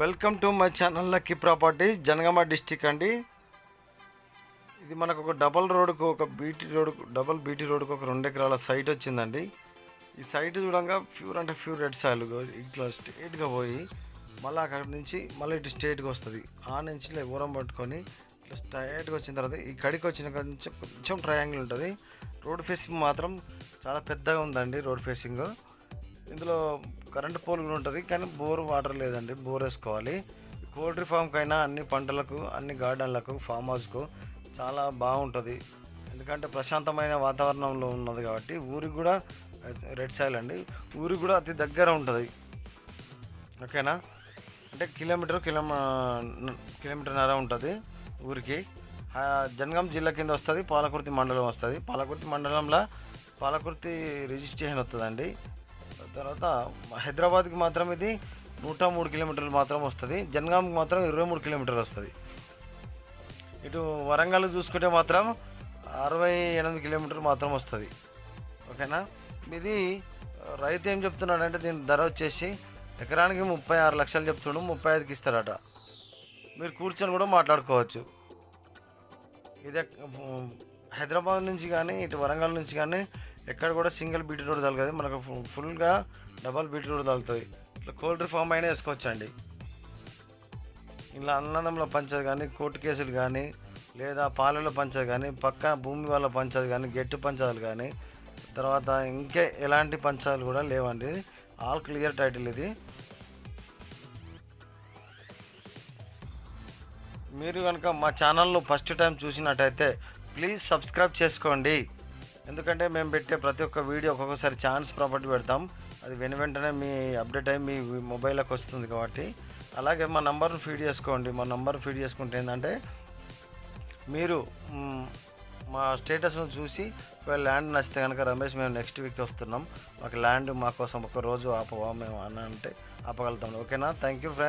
Welcome to my channel lucky properties Janagama district అండి. ఇది మనకు ఒక డబల్ రోడ్కు ఒక బీటీ రోడ్కు డబల్ బీటీ రోడ్కు ఒక రెండు ఎకరాల సైట్ వచ్చిందండి. ఈ సైట్ చూడంగా ప్యూర్ అంటే ప్యూర్ రెడ్ సాయిల్ ఇట్లా స్ట్రేట్గా పోయి మళ్ళీ అక్కడి నుంచి మళ్ళీ ఇటు స్ట్రేట్గా వస్తుంది. ఆ నుంచి ఇలా ఊరం పట్టుకొని ఇట్లా స్ట్రైట్గా వచ్చిన తర్వాత ఈ కడికి వచ్చిన కొంచెం కొంచెం ట్రయాంగిల్ ఉంటుంది. రోడ్ ఫేసింగ్ మాత్రం చాలా పెద్దగా ఉందండి రోడ్ ఫేసింగ్. ఇందులో కరెంట్ పోల్ కూడా ఉంటుంది కానీ బోర్ వాటర్ లేదండి బోర్ వేసుకోవాలి. కోల్ట్రీ ఫామ్కైనా అన్ని పంటలకు అన్ని గార్డెన్లకు ఫామ్ హౌస్కు చాలా బాగుంటుంది. ఎందుకంటే ప్రశాంతమైన వాతావరణంలో ఉన్నది కాబట్టి ఊరికి కూడా రెడ్ సాయిల్ అండి. ఊరికి కూడా అతి దగ్గర ఉంటుంది. ఓకేనా అంటే కిలోమీటర్ కిలోమీ కిలోమీటర్న్నర ఉంటుంది ఊరికి. జనగాం జిల్లా కింద వస్తుంది పాలకుర్తి మండలం వస్తుంది. పాలకుర్తి మండలంలో పాలకుర్తి రిజిస్ట్రేషన్ వస్తుందండి తర్వాత హైదరాబాద్కి మాత్రం ఇది నూట మూడు కిలోమీటర్లు మాత్రం వస్తుంది. జనగాంకి మాత్రం ఇరవై మూడు కిలోమీటర్లు వస్తుంది. ఇటు వరంగల్ చూసుకుంటే మాత్రం అరవై ఎనిమిది కిలోమీటర్లు మాత్రం వస్తుంది. ఓకేనా? ఇది రైతు ఏం చెప్తున్నాడంటే దీని ధర వచ్చేసి ఎకరానికి ముప్పై ఆరు లక్షలు చెప్తున్నాడు ముప్పై ఐదుకి ఇస్తారట మీరు కూర్చొని కూడా మాట్లాడుకోవచ్చు. ఇది హైదరాబాద్ నుంచి కానీ ఇటు వరంగల్ నుంచి కానీ ఎక్కడ కూడా సింగిల్ బీట్ రోడ్ తగలదు. మనకు ఫుల్గా డబల్ బీట్ రోడ్ తగులుతుంది. ఇట్లా కోల్డ్ ఫామ్ అయినా వేసుకోవచ్చండి. ఇలా అన్నదంలో పంచదు కానీ కోర్టు కేసులు కానీ లేదా పాలలో పంచదు కానీ పక్క భూమి వల్ల పంచదు కానీ గట్టి పంచాలు కానీ తర్వాత ఇంకే ఎలాంటి పంచాలు కూడా లేవండి. ఆల్ క్లియర్ టైటిల్ ఇది. మీరు కనుక మా ఛానల్లో ఫస్ట్ టైం చూసినట్టయితే ప్లీజ్ సబ్స్క్రైబ్ చేసుకోండి. ఎందుకంటే మేము పెట్టే ప్రతి ఒక్క వీడియో ఒక్కొక్కసారి ఛాన్స్ ప్రాపర్టీ పెడతాం. అది వెను వెంటనే మీ అప్డేట్ అయ్యి మీ మొబైల్లోకి వస్తుంది కాబట్టి. అలాగే మా నంబర్ను ఫీడ్ చేసుకోండి. మా నంబర్ ఫీడ్ చేసుకుంటే ఏంటంటే మీరు మా స్టేటస్ను చూసి ఒకవేళ ల్యాండ్ నచ్చితే కనుక రమేష్ మేము నెక్స్ట్ వీక్ వస్తున్నాం. మాకు ల్యాండ్ మా కోసం ఒక రోజు ఆపవా మేము అని అంటే ఆపగలుగుతాం. ఓకేనా? Thank you friend